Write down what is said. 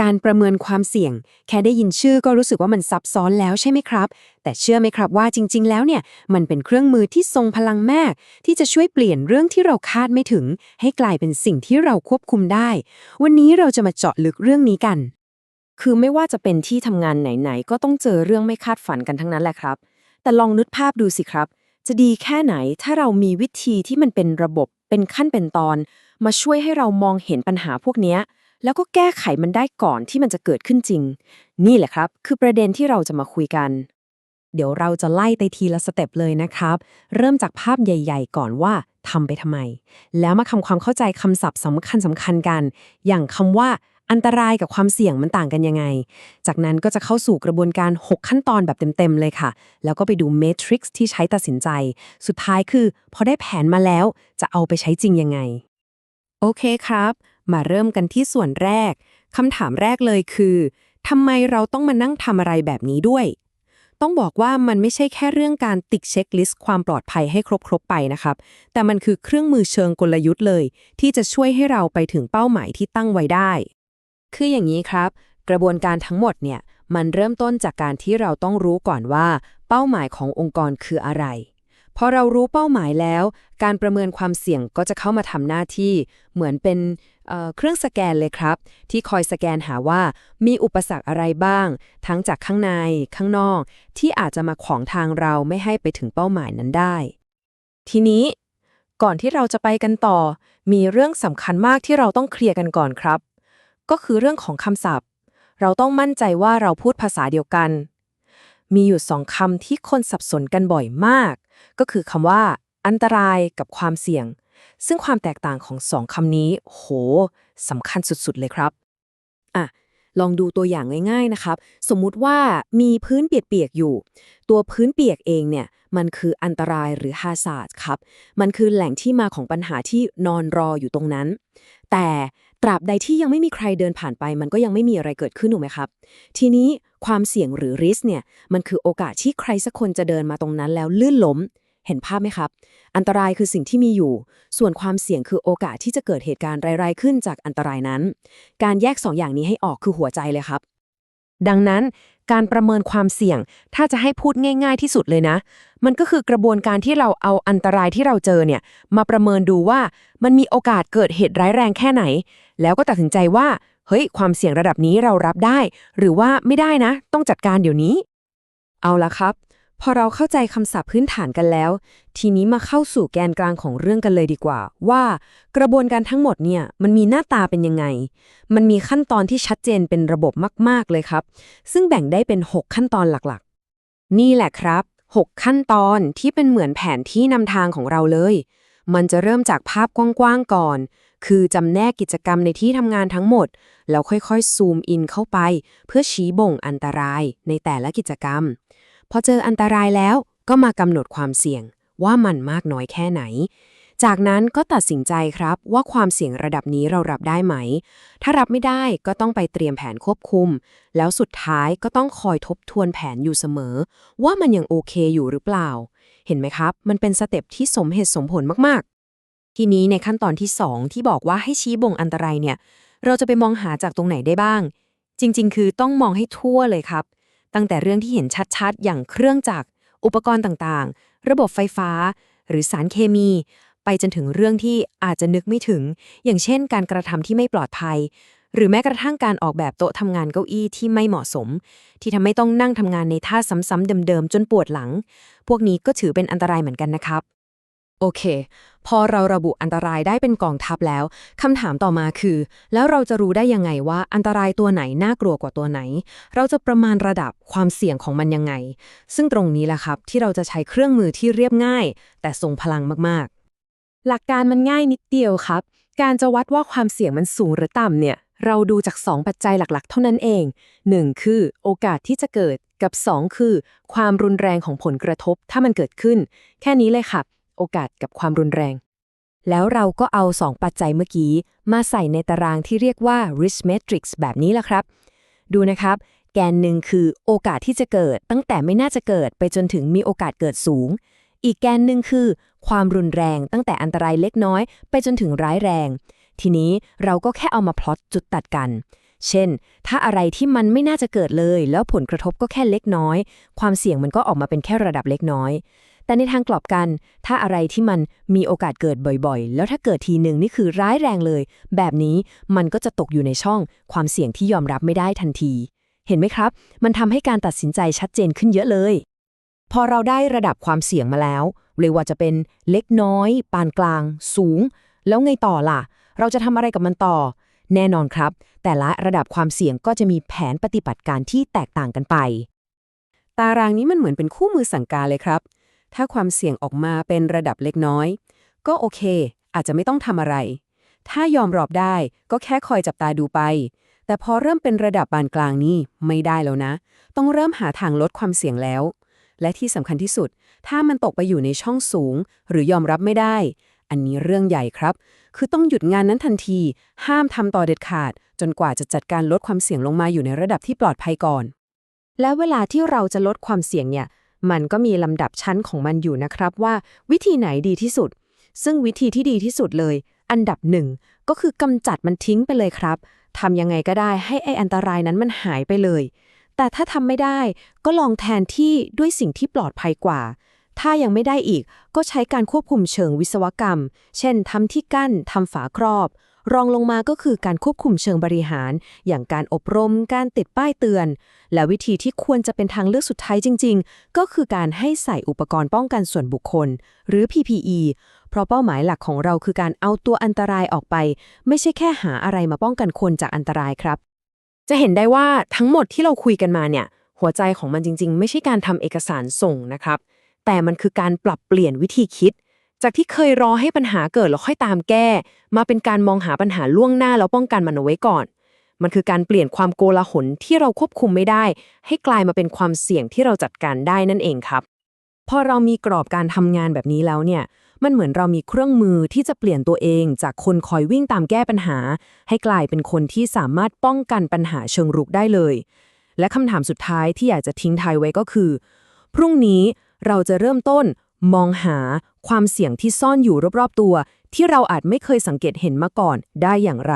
การประเมินความเสี่ยง แค่ได้ยินชื่อก็รู้สึกว่ามันซับซ้อนแล้วใช่ไหมครับ แต่เชื่อไหมครับว่าจริง ๆ แล้วเนี่ยมันเป็นเครื่องมือที่ทรงพลังมาก ที่จะช่วยเปลี่ยนเรื่องที่เราคาดไม่ถึง ให้กลายเป็นสิ่งที่เราควบคุมได้ วันนี้เราจะมาเจาะลึกเรื่องนี้กัน คือไม่ว่าจะเป็นที่ทำงานไหนๆก็ต้องเจอเรื่องไม่คาดฝันกันทั้งนั้นแหละครับ แต่ลองนึกภาพดูสิครับ จะดีแค่ไหนถ้าเรามีวิธีที่มันเป็นระบบ เป็นขั้นเป็นตอน มาช่วยให้เรามองเห็นปัญหาพวกเนี้ แล้วก็แก้ไขมันได้ก่อนที่มันจะเกิดขึ้นจริง นี่แหละครับ คือประเด็นที่เราจะมาคุยกัน เดี๋ยวเราจะไล่ไปทีละสเต็ปเลยนะครับ เริ่มจากภาพใหญ่ ๆ ก่อนว่าทำไปทำไม แล้วมาทำความเข้าใจคำศัพท์สำคัญสำคัญกัน อย่างคำว่าอันตรายกับความเสี่ยงมันต่างกันยังไง จากนั้นก็จะเข้าสู่กระบวนการ 6 ขั้นตอนแบบเต็ม ๆ เลยค่ะ แล้วก็ไปดูเมทริกซ์ที่ใช้ตัดสินใจ สุดท้ายคือ พอได้แผนมาแล้ว จะเอาไปใช้จริงยังไง โอเคครับ มาเริ่มกันที่ส่วนแรกคำถามแรกเลยคือทำไมเราต้องมานั่งทำอะไรแบบนี้ด้วย ต้องบอกว่ามันไม่ใช่แค่เรื่องการติ๊กเช็คลิสต์ความปลอดภัยให้ครบๆไปนะครับ แต่มันคือเครื่องมือเชิงกลยุทธ์เลย ที่จะช่วยให้เราไปถึงเป้าหมายที่ตั้งไว้ได้ คืออย่างนี้ครับ กระบวนการทั้งหมดเนี่ยมันเริ่มต้นจากการที่เราต้องรู้ก่อนว่า เป้าหมายขององค์กรคืออะไร พอเรารู้เป้าหมายแล้ว การประเมินความเสี่ยงก็จะเข้ามาทำหน้าที่เหมือนเป็นเเครื่องสแกนเลยครับ ที่คอยสแกนหาว่ามีอุปสรรคอะไรบ้าง ทั้งจากข้างในข้างนอก ที่อาจจะมาขวางทางเราไม่ให้ไปถึงเป้าหมายนั้นได้ ทีนี้ก่อนที่เราจะไปกันต่อ มีเรื่องสำคัญมากที่เราต้องเคลียร์กันก่อนครับ ก็คือเรื่องของคำศัพท์ เราต้องมั่นใจว่าเราพูดภาษาเดียวกัน มีอยู่สองคำที่คนสับสนกันบ่อยมาก ก็คือคำว่า อันตรายกับความเสี่ยง ซึ่งความแตกต่างของสองคำนี้ โหสำคัญสุดๆเลยครับอะลองดูตัวอย่างง่ายๆนะครับ สมมุติว่ามีพื้นเปียกๆอยู่ ตัวพื้นเปียกเองเนี่ย มันคืออันตรายหรือฮาซาดครับ มันคือแหล่งที่มาของปัญหาที่นอนรออยู่ตรงนั้น แต่ตราบใดที่ยังไม่มีใครเดินผ่านไป มันก็ยังไม่มีอะไรเกิดขึ้นถูกไหมครับ ทีนี้ ความเสี่ยงหรือริสเนี่ยมันคือโอกาสที่ใครสักคนจะเดินมาตรงนั้นแล้วลื่นล้ม เห็นภาพไหมครับ อันตรายคือสิ่งที่มีอยู่ ส่วนความเสี่ยงคือโอกาสที่จะเกิดเหตุการณ์ร้ายๆขึ้นจากอันตรายนั้น การแยกสองอย่างนี้ให้ออกคือหัวใจเลยครับ ดังนั้นการประเมินความเสี่ยง ถ้าจะให้พูดง่าย ๆที่สุดเลยนะ มันก็คือกระบวนการที่เราเอาอันตรายที่เราเจอเนี่ย มาประเมินดูว่ามันมีโอกาสเกิดเหตุร้ายแรงแค่ไหน แล้วก็ตัดสินใจว่า เฮ้ย ความเสี่ยงระดับนี้เรารับได้ หรือว่าไม่ได้นะ ต้องจัดการเดี๋ยวนี้ เอาละครับ พอเราเข้าใจคำศัพท์พื้นฐานกันแล้ว ทีนี้มาเข้าสู่แกนกลางของเรื่องกันเลยดีกว่า ว่า กระบวนการทั้งหมดเนี่ยมันมีหน้าตาเป็นยังไง มันมีขั้นตอนที่ชัดเจนเป็นระบบมาก ๆ เลยครับ ซึ่งแบ่งได้เป็น 6 ขั้นตอนหลักๆ นี่แหละครับ 6 ขั้นตอนที่เป็นเหมือนแผนที่นำทางของเราเลย มันจะเริ่มจากภาพกว้างๆก่อน คือจำแนกกิจกรรมในที่ทำงานทั้งหมด แล้วค่อยๆซูมอินเข้าไป เพื่อชี้บ่งอันตรายในแต่ละกิจกรรม พอเจออันตรายแล้วก็มากำหนดความเสี่ยงว่ามันมากน้อยแค่ไหน จากนั้นก็ตัดสินใจครับว่าความเสี่ยงระดับนี้เรารับได้ไหม ถ้ารับไม่ได้ก็ต้องไปเตรียมแผนควบคุม แล้วสุดท้ายก็ต้องคอยทบทวนแผนอยู่เสมอ ว่ามันยังโอเคอยู่หรือเปล่า เห็นไหมครับ มันเป็นสเต็ปที่สมเหตุสมผลมากๆ ทีนี้ในขั้นตอนที่ 2 ที่บอกว่าให้ชี้บ่งอันตรายเนี่ย เราจะไปมองหาจากตรงไหนได้บ้าง จริง ๆ คือต้องมองให้ทั่วเลยครับ ตั้งแต่เรื่องที่เห็นชัดๆ อย่างเครื่องจักร อุปกรณ์ต่างๆ ระบบไฟฟ้า หรือสารเคมี ไปจนถึงเรื่องที่อาจจะนึกไม่ถึง อย่างเช่น การกระทำที่ไม่ปลอดภัย หรือแม้กระทั่งการออกแบบโต๊ะทำงานเก้าอี้ที่ไม่เหมาะสม ที่ทำให้ต้องนั่งทำงานในท่าซ้ำๆเดิมๆจนปวดหลัง พวกนี้ก็ถือเป็นอันตรายเหมือนกันนะครับ โอเค พอเราระบุอันตรายได้เป็นกองทัพแล้วคำถามต่อมาคือ แล้วเราจะรู้ได้ยังไงว่าอันตรายตัวไหนน่ากลัวกว่าตัวไหน เราจะประมาณระดับความเสี่ยงของมันยังไง ซึ่งตรงนี้แหละครับ ที่เราจะใช้เครื่องมือที่เรียบง่าย แต่ทรงพลังมากๆ หลักการมันง่ายนิดเดียวครับ การจะวัดว่าความเสี่ยงมันสูงหรือต่ำเนี่ย เราดูจาก 2 ปัจจัยหลักๆ เท่านั้นเอง 1. คือ โอกาสที่จะเกิดกับ 2 คือ ความรุนแรงของผลกระทบถ้ามันเกิดขึ้น แค่นี้เลยครับ โอกาสกับความรุนแรง แล้วเราก็เอา 2 ปัจจัยเมื่อกี้มาใส่ในตารางที่เรียกว่า risk matrix แบบนี้ละครับ ดูนะครับ แกนหนึ่งคือโอกาสที่จะเกิด ตั้งแต่ไม่น่าจะเกิดไปจนถึงมีโอกาสเกิดสูง อีกแกนหนึ่งคือ ความรุนแรงตั้งแต่อันตรายเล็กน้อย ไปจนถึงร้ายแรง ทีนี้เราก็แค่เอามาพลอตจุดตัดกันเช่น ถ้าอะไรที่มันไม่น่าจะเกิดเลย แล้วผลกระทบก็แค่เล็กน้อย ความเสี่ยงมันก็ออกมาเป็นแค่ระดับเล็กน้อย แต่ในทางกลับกัน ถ้าอะไรที่มันมีโอกาสเกิดบ่อยๆ แล้วถ้าเกิดทีหนึ่งนี่คือร้ายแรงเลย แบบนี้มันก็จะตกอยู่ในช่องความเสี่ยงที่ยอมรับไม่ได้ทันที เห็นไหมครับ มันทำให้การตัดสินใจชัดเจนขึ้นเยอะเลย พอเราได้ระดับความเสี่ยงมาแล้วเรียกว่าจะเป็นเล็กน้อย ปานกลาง สูง แล้วไงต่อล่ะ เราจะทำอะไรกับมันต่อ แน่นอนครับ แต่ละระดับความเสี่ยงก็จะมีแผนปฏิบัติการที่แตกต่างกันไป ตารางนี้มันเหมือนเป็นคู่มือสั่งการเลยครับ ถ้าความเสี่ยงออกมาเป็นระดับเล็กน้อย ก็โอเค อาจจะไม่ต้องทำอะไร ถ้ายอมรอบได้ก็แค่คอยจับตาดูไป แต่พอเริ่มเป็นระดับบานกลางนี่ไม่ได้แล้วนะ ต้องเริ่มหาทางลดความเสี่ยงแล้ว และที่สำคัญที่สุด ถ้ามันตกไปอยู่ในช่องสูง หรือยอมรับไม่ได้ อันนี้เรื่องใหญ่ครับ คือต้องหยุดงานนั้นทันที ห้ามทำต่อเด็ดขาด จนกว่าจะจัดการลดความเสี่ยงลงมาอยู่ในระดับที่ปลอดภัยก่อนแล้วเวลาที่เราจะลดความเสี่ยงเนี่ย มันก็มีลำดับชั้นของมันอยู่นะครับว่า วิธีไหนดีที่สุด ซึ่งวิธีที่ดีที่สุดเลย อันดับหนึ่งก็คือกำจัดมันทิ้งไปเลยครับทำยังไงก็ได้ให้ไออันตรายนั้นมันหายไปเลย แต่ถ้าทำไม่ได้ก็ลองแทนที่ด้วยสิ่งที่ปลอดภัยกว่า ถ้ายังไม่ได้อีกก็ใช้การควบคุมเชิงวิศวกรรม เช่นทำที่กั้นทำฝาครอบ รองลงมาก็คือการควบคุมเชิงบริหาร อย่างการอบรม การติดป้ายเตือน และวิธีที่ควรจะเป็นทางเลือกสุดท้ายจริง ๆ ก็คือการให้ใส่อุปกรณ์ป้องกันส่วนบุคคล หรือ PPE เพราะเป้าหมายหลักของเราคือการเอาตัวอันตรายออกไป ไม่ใช่แค่หาอะไรมาป้องกันคนจากอันตรายครับ จะเห็นได้ว่าทั้งหมดที่เราคุยกันมาเนี่ย หัวใจของมันจริง ๆ ไม่ใช่การทำเอกสารส่งนะครับ แต่มันคือการปรับเปลี่ยนวิธีคิด จากที่เคยรอให้ปัญหาเกิดแล้วค่อยตามแก้ มาเป็นการมองหาปัญหาล่วงหน้าแล้วป้องกันมันเอาไว้ก่อน มันคือการเปลี่ยนความโกลาหลที่เราควบคุมไม่ได้ ให้กลายมาเป็นความเสี่ยงที่เราจัดการได้นั่นเองครับพอเรามีกรอบการทำงานแบบนี้แล้วเนี่ย มันเหมือนเรามีเครื่องมือที่จะเปลี่ยนตัวเองจากคนคอยวิ่งตามแก้ปัญหา ให้กลายเป็นคนที่สามารถป้องกันปัญหาเชิงรุกได้เลย และคำถามสุดท้ายที่อยากจะทิ้งท้ายไว้ก็คือ พรุ่งนี้เราจะเริ่มต้น มองหาความเสี่ยงที่ซ่อนอยู่รอบๆตัว ที่เราอาจไม่เคยสังเกตเห็นมาก่อนได้อย่างไร